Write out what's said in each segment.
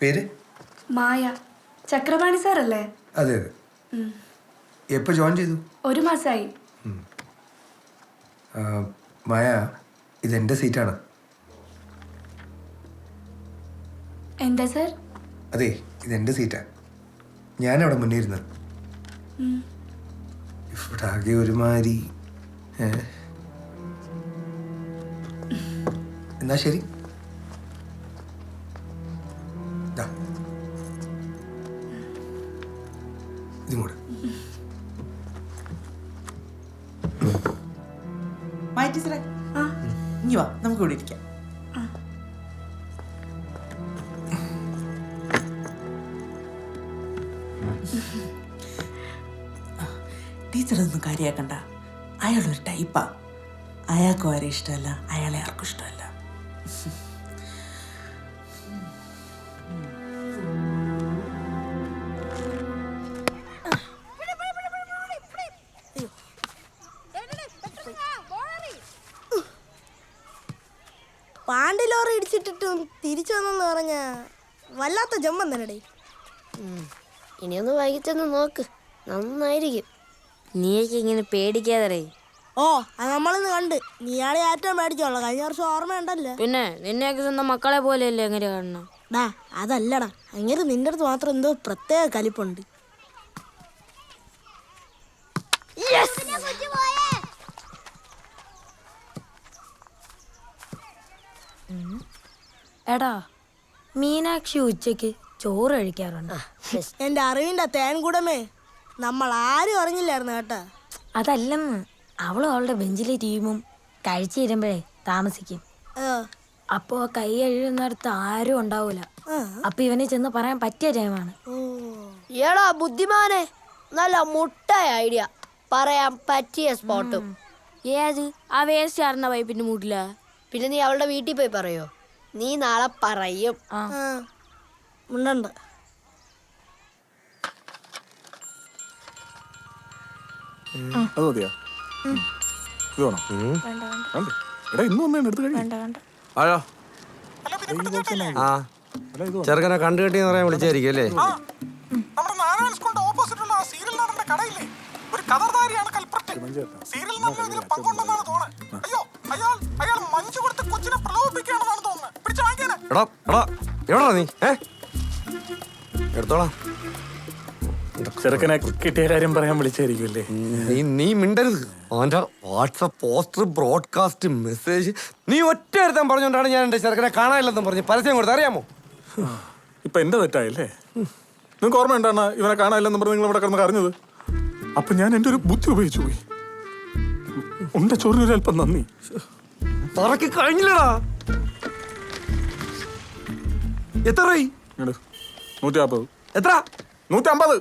പേര്? മായ. ചക്രപാണി സാർ അല്ലേ അതെ. അതെ എപ്പോൾ ജോയിൻ ചെയ്തു? ഒരു മാസമായി ആ, മായ ഇതെന്റെ സീറ്റാണ്. എന്താ സാർ? അതെ ഇതെന്റെ സീറ്റാണ് ഞാനവിടെ മുന്നേ ഇരുന്നത് ഇവിടെ ആകെ ഒരുമാതിരി? എന്നാ ശരി. ദാ. ഇതും കൂടെ ടീച്ചറെ. ആ. ഇനി വാ നമുക്ക് ഇവിടെ ഇരിക്കാം. ടീച്ചർ കാര്യമാക്കണ്ട അയാളൊരു ടൈപ്പാ. അയാൾക്കും ആരെ ഇഷ്ടമല്ല. അയാളെ ആർക്കും ഇഷ്ടമല്ല. പാണ്ടി ലോറി ഇടിച്ചിട്ടിട്ടും തിരിച്ചു വന്നെന്ന് പറഞ്ഞ വല്ലാത്ത ജമ്മം തന്നെ ഇനിയൊന്ന് വൈകിട്ടൊന്ന് നോക്ക്. നന്നായിരിക്കും. നീയൊക്കെ ഇങ്ങനെ പേടിക്കാതെ ഓ അത് നമ്മളിന്ന് കണ്ട്. നീയാളെ ഏറ്റവും പേടിച്ചോളാം കഴിഞ്ഞ വർഷം ഓർമ്മയുണ്ടല്ലോ. പിന്നെ നിന്നെയൊക്കെ സ്വന്തം മക്കളെ പോലെയല്ലേ എങ്ങനെ കാണണം ഡാ അതല്ലടാ. അങ്ങനെ നിന്റെ അടുത്ത് മാത്രം എന്തോ പ്രത്യേക കലിപ്പുണ്ട്. എടാ മീനാക്ഷി ഉച്ചയ്ക്ക് ചോറ് കഴിക്കാറുണ്ട്. എന്റെ അറിവിന്റെ തേൻകൂടമേ നമ്മൾ ആരും അറിഞ്ഞില്ലായിരുന്നു കേട്ടോ. അതല്ലെന്ന്. അവളും അവളുടെ ബെഞ്ചിലെ ടീമും കഴിച്ചു തരുമ്പോഴേ താമസിക്കും. അപ്പോ കൈ കഴുകുന്നിടത്ത് ആരും ഉണ്ടാവൂല. അപ്പൊ ഇവനെ ചെന്ന് പറയാൻ പറ്റിയ ടൈമാണ്. ഏടാ ബുദ്ധിമാനെ നല്ല മുട്ടായ ഐഡിയ. പറയാൻ പറ്റിയ സ്പോട്ടും ഏത്? ആ വേസ്റ്റ് ആറിന്റെ പൈപ്പിന്റെ മൂട്ടില. പിന്നെ നീ അവളുടെ വീട്ടിൽ പോയി പറയോ? നീ നാളെ പറയും. ആ ഉണ്ടുണ്ട് അത് മതിയോ? ഇത് വേണോ? വേണ്ടേ എടാ ഇന്ന് വന്നേ എടുത്ത് കഴിയും ആഴോ ആ. അല്ല ഇത് ചെറുക്കനെ കണ്ടു കിട്ടിയെന്ന് പറയാൻ വിളിച്ചായിരിക്കും അല്ലേ? നമ്മുടെ നാരായണ സ്കൂളിന്റെ ഓപ്പോസിറ്റ് ആ സീരിയൽ നടന്റെ കടയില്ലേ? ഒരു കൽപ്പറ്റ് സീരിയൽ നടന്ന ഇതിൽ പങ്കുണ്ടെന്നാണ് തോന്നുന്നത് അയ്യോ അയാൾ അയാൾ മഞ്ജു കൊടുത്ത് കൊച്ചിനെ പ്രലോഭിപ്പിക്കുകയാണെന്നാണ് തോന്നുന്നത് പിടിച്ചു വാങ്ങിക്കാനെ എടാ എടാ എവിടാ നീ? ഏ? എടുത്തോളാം. ചെറുക്കനെ കിട്ടിയ കാര്യം പറയാൻ വിളിച്ചായിരിക്കുമല്ലേ? നീ നീ മിണ്ടരുത്. അവന്റെ വാട്സപ്പ് പോസ്റ്റർ ബ്രോഡ്കാസ്റ്റ് മെസ്സേജ് നീ ഒറ്റ എടുത്താൻ പറഞ്ഞോണ്ടാണ് ഞാൻ എന്റെ ചെറുക്കനെ കാണാനില്ലെന്ന് പറഞ്ഞ് പരസ്യം കൊടുത്ത് അറിയാമോ? ഇപ്പൊ എന്റെ തെറ്റായല്ലേ? നിങ്ങൾക്ക് ഓർമ്മ ഉണ്ടാണ് ഇവനെ കാണാനില്ലെന്ന് പറഞ്ഞ് നിങ്ങൾ ഇവിടെ കിടന്ന് അറിഞ്ഞത് അപ്പൊ ഞാൻ എന്റെ ഒരു ബുദ്ധി ഉപയോഗിച്ചു പോയി. ഉണ്ട ചോറിനൊരു അല്പം നന്ദി. തറക്ക് കഴിഞ്ഞില്ലടാ. എത്ര. നൂറ്റി നാൽപ്പത് എത്ര? നൂറ്റി അമ്പത്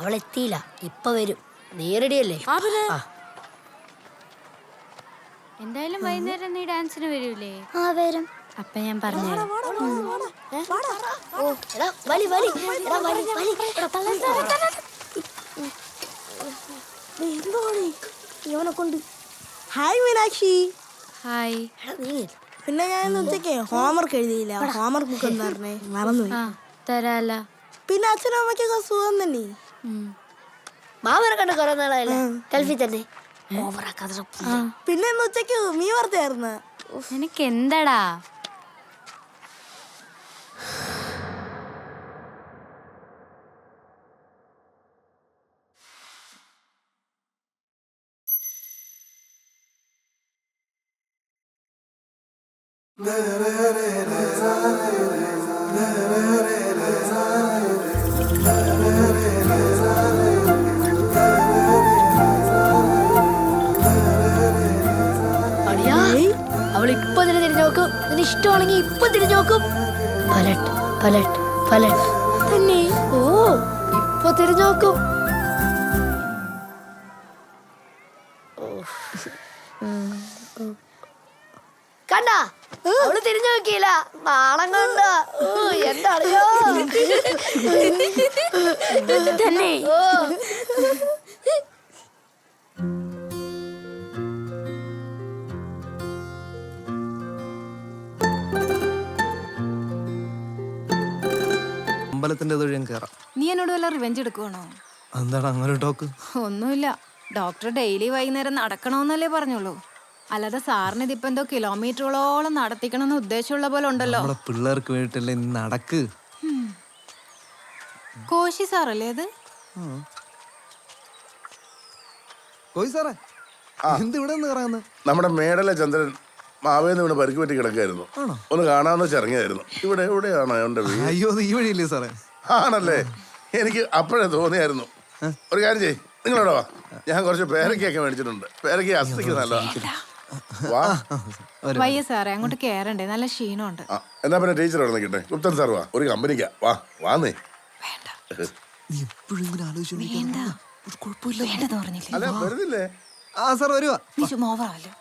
അവൾ എത്തിയില്ല ഇപ്പൊ വരും. നീ റെഡിയല്ലേ? എന്തായാലും വൈകുന്നേരം നീ ഡാൻസിന് വരൂലേ? ആ വരും. അപ്പൊ ഞാൻ പറഞ്ഞു ഓ വലി വലി എടാ വലി വലി. എടാ തള്ളി, തള്ളി, തള്ളി. എന്താണ് ഇവനെ കൊണ്ട് ഹായ് മീനാക്ഷി ഹായ് പിന്നെ ഞാൻ ഇന്ന് ഉച്ചയ്ക്ക് ഹോംവർക്ക് എഴുതിയില്ല. ഹോംവർക്ക് ബുക്ക് എന്ന് പറഞ്ഞേ? മറന്നു ആ തരാല. പിന്നെ അച്ഛനും അമ്മയ്ക്കൊക്കെ സുഖം തന്നെ. മാമനെ കണ്ട് കുറെ നാളായില്ലേ. ഗൾഫിൽ തന്നെ. പിന്നെ ഇന്ന് ഉച്ചയ്ക്ക് മീ വറുത്തായിരുന്നു എനിക്ക് എന്താടാ അവൾ ഇപ്പൊ നിന്നെ തിരിഞ്ഞു നോക്കും. നിന്നെ ഇഷ്ടമാണെങ്കിൽ ഇപ്പൊ തിരിഞ്ഞു നോക്കും. പലട്ട് പലട്ട് പലട്ട്. തന്നെ. ഓ ഇപ്പൊ തിരിഞ്ഞു നോക്കും. ഓ. കണ്ടാ? അവൾ തിരിഞ്ഞു നോക്കിയില്ല. നാണം കണ്ട. എന്താണോ തന്നെ. അമ്പലത്തിന്റെ ഞാൻ കയറാം. നീ എന്നോട് വല്ല റിവെഞ്ച് എടുക്കുവാണോ? എന്താണ് അങ്ങനെ ടോക്ക് ഒന്നുമില്ല. ഡോക്ടർ ഡെയിലി വൈകുന്നേരം നടക്കണമെന്നല്ലേ പറഞ്ഞുള്ളൂ. അല്ലാതെ സാറിന് ഇതിപ്പോ എന്തോ കിലോമീറ്ററുകളോളം നടത്തിക്കണമെന്ന് ഉദ്ദേശമുള്ള പോലെ ഉണ്ടല്ലോ. നമ്മുടെ പിള്ളേർക്ക് വേണ്ടിട്ടല്ലേ നടക്ക്? കോശി സാറല്ലേ അത് കോയി സാറേ എന്ത് ഇവിടെ നിന്ന് കറങ്ങുന്നത് നമ്മുടെ മേടല ചന്ദ്രൻ മാവേന്ന് ഇവിടെ പരിക്ക് പറ്റി കിടക്കായിരുന്നു ഒന്ന് കാണാന്ന് വെച്ച് ഇറങ്ങിയായിരുന്നു. ഇവിടെ എവിടെയാണ് അവന്റെ വീട്? അയ്യോ ഈ വഴിയില്ലേ സാറേ? ആണല്ലേ? എനിക്ക് അപ്പോഴേ തോന്നിയായിരുന്നു. ഒരു കാര്യം ചെയ്യ് നിങ്ങളോടോ വാ. ഞാൻ കുറച്ച് പേരക്കൊക്കെ മേടിച്ചിട്ടുണ്ട്. പേരക്ക അസ്ഥിക്ക് നല്ലതാ. വാ. വയ്യ സാറേ അങ്ങോട്ട് കേറണ്ടേ. നല്ല ക്ഷീണമുണ്ട്. ആ, എന്നാ പിന്നെ ടീച്ചർ അവിടെ നിൽക്കട്ടെ. ഗുപ്തൻ സാർ വാ ഒരു കമ്പനിക്കാ. വാ വാന്നേ. നീ എപ്പോഴും ഇങ്ങനെ ആലോചിച്ചോണ്ടിരിക്കുന്ന വേണ്ടെന്ന് പറഞ്ഞില്ലേ? അല്ല വരുന്നില്ലേ ആ സാർ വരുവാ. നീ ചുമ്മാ ഓവറാവല്ലോ.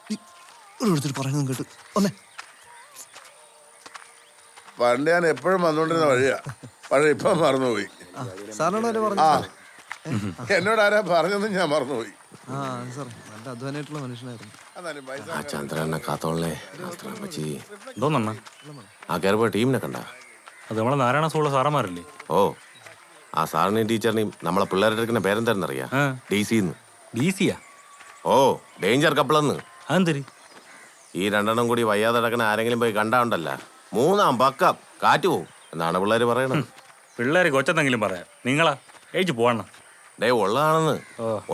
ഓരോരുത്തർ പറയുന്നതും കേട്ട്. ഒന്നേ പണ്ട് ഞാൻ എപ്പോഴും വന്നോണ്ടിരുന്ന വഴിയാ. പക്ഷെ ഇപ്പം മറന്നുപോയി. സാറിനോട് പറഞ്ഞു? ആ എന്നോട് ആരാ പറഞ്ഞെന്ന് ഞാൻ മറന്നുപോയി. ആ സാർ നല്ല അധ്വാനായിട്ടുള്ള മനുഷ്യനായിരുന്നു. എന്നാലും പൈസ ആ ചന്ദ്രനെ കാത്തോളേ പച്ചി എന്തോന്നണ്ണ ആ കയറിപ്പോയ ടീമിനെ കണ്ട. അത് നമ്മളെ നാരായണ സ്കൂളിലെ സാറന്മാരല്ലേ? ഓ ആ സാറിനെയും ടീച്ചറിനെയും നമ്മളെ പിള്ളേരുടെ എടുക്കുന്ന ആ. ഡി സിന്ന് ഡി സിയാ ഓ ഡേഞ്ചർ കപ്പിളെന്ന്. അതെന്തരി ഈ രണ്ടെണ്ണം കൂടി വയ്യാതെ കിടക്കുന്ന ആരെങ്കിലും പോയി കണ്ടാണ്ടല്ല. മൂന്നാം പക്കം കാറ്റ് പോവും. എന്നാണ് പിള്ളേര് പറയണത്. പിള്ളേര് കൊച്ചെന്തെങ്കിലും പറയാം. നിങ്ങളാ ഏച്ചു പോവണ്ണ. ഡേ ഉള്ളതാണെന്ന്.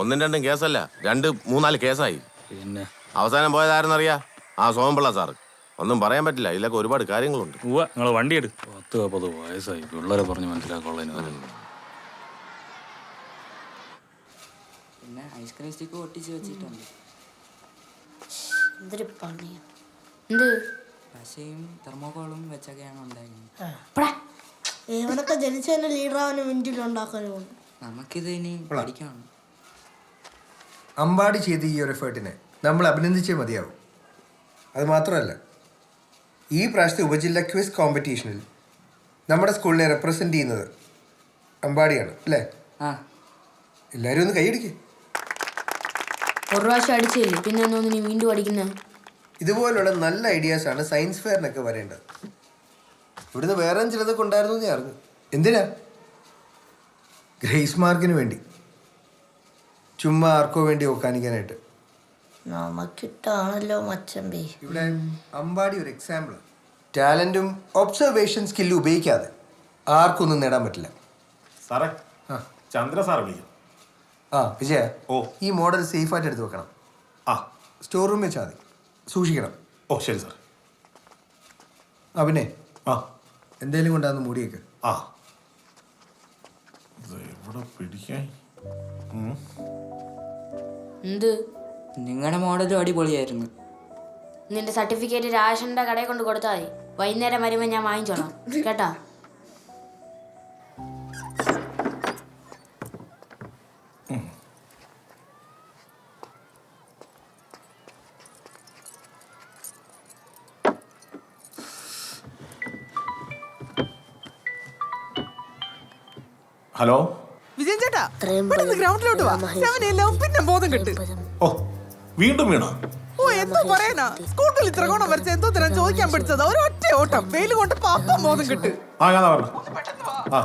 ഒന്നും രണ്ടും കേസല്ല. രണ്ട് മൂന്നാൽ കേസായി. പിന്നെ? അവസാനം പോയതാരെന്നറിയാ? ആ സോമപിള്ള സാറ്. ഒന്നും പറയാൻ പറ്റില്ല. ഇതിലൊക്കെ ഒരുപാട് കാര്യങ്ങളുണ്ട്. ഉവ്വ നിങ്ങൾ വണ്ടി എടു പത്ത് മുപ്പത് വയസ്സായി. പിള്ളേരെ പറഞ്ഞ് മനസ്സിലാക്കാനുള്ളതിന് പിന്നെ ഐസ്ക്രീം സ്റ്റിക്ക് ഒട്ടിച്ച് വെച്ചിട്ടുണ്ട്. എന്തൊരു പണിയാ എന്ത്? പശയും തെർമോക്കോളും വെച്ചൊക്കെയാണ് ഉണ്ടായിരുന്നത്. പടാ. ഇവനൊക്കെ ജനിച്ചതിന്റെ ലീഡർ അവന് മിനിറ്റിൽ ഉണ്ടാക്കാനുണ്ട് നമുക്കിത് ഇനി പഠിക്കണം അമ്പാടി ചെയ്ത ഈ ഒരു എഫേർട്ടിനെ നമ്മൾ അഭിനന്ദിച്ചേ മതിയാവും. അത് മാത്രമല്ല ഈ പ്രാവശ്യത്തെ ഉപജില്ല ക്വിസ് കോമ്പറ്റീഷനിൽ നമ്മുടെ സ്കൂളിനെ റെപ്രസെന്റ് ചെയ്യുന്നത് അമ്പാടിയാണ് അല്ലേ? ആ. എല്ലാവരും ഒന്ന് കൈയടിക്ക്. ഒരു പ്രാവശ്യം അടിച്ചില്ലേ പിന്നെ നീ വീണ്ടും അടിക്കുന്ന? ഇതുപോലുള്ള നല്ല ഐഡിയാസ് ആണ് സയൻസ് ഫെയറിനൊക്കെ വരേണ്ടത്. ഇവിടുന്ന് വേറെ ചിലതൊക്കെ ഉണ്ടായിരുന്നു എന്ന് ഞാൻ അറിഞ്ഞു. എന്തിനാ? ഗ്രേസ് മാർക്കിന് വേണ്ടി. ചുമ്മാ ആർക്കോ വേണ്ടി ഒക്കാനിക്കാനായിട്ട് നമുക്കിട്ടാണല്ലോ മച്ചമ്പി. ഇവിടെ അമ്പാടി ഒരു എക്സാമ്പിൾ ടാലന്റും ഒബ്സർവേഷൻ സ്കില്ലും ഉപയോഗിക്കാതെ ആർക്കൊന്നും നേടാൻ പറ്റില്ല. സാറേ ആ. ചന്ദ്ര സാർ വിളിക്കും ആ വിജയ ഓ. ഈ മോഡൽ സേഫായിട്ട് എടുത്ത് വെക്കണം. ആ. സ്റ്റോർ റൂമിൽ വെച്ചാൽ മതി. സൂക്ഷിക്കണം. ഓ ശരി സാർ. ആ പിന്നെ? ആ. എന്തേലും കൊണ്ടാന്ന് മൂടിയേക്ക്. ആ. ഇത് എവിടെ പിടിക്കാൻ? എന്ത്? നിങ്ങളുടെ മോഡലും അടിപൊളിയായിരുന്നു. നിന്റെ സർട്ടിഫിക്കറ്റ് രാഷന്റെ കടയിൽ കൊണ്ട് കൊടുത്താൽ മതി. വൈകുന്നേരം വരുമ്പോൾ ഞാൻ വാങ്ങിച്ചോളാം. കേട്ടോ? ഹലോ? വിജയൻ ചേട്ടാ ഗ്രൗണ്ടിലോട്ട് വാ. അവനെല്ലാം പിന്നെ ബോധം കിട്ടി. ഓ വീണ്ടും വീണോ? ഓ എന്തോ പറയാനാ സ്കൂട്ടിൽ ഇത്ര ഗുണം വരച്ച എന്തോ തരാൻ ചോദിക്കാൻ പഠിച്ചത്. ഒരു ഒറ്റ ഓട്ടം. വെയിൽ കൊണ്ട് പാപ്പ ബോധം കിട്ടി. ആ ഞാൻ ആ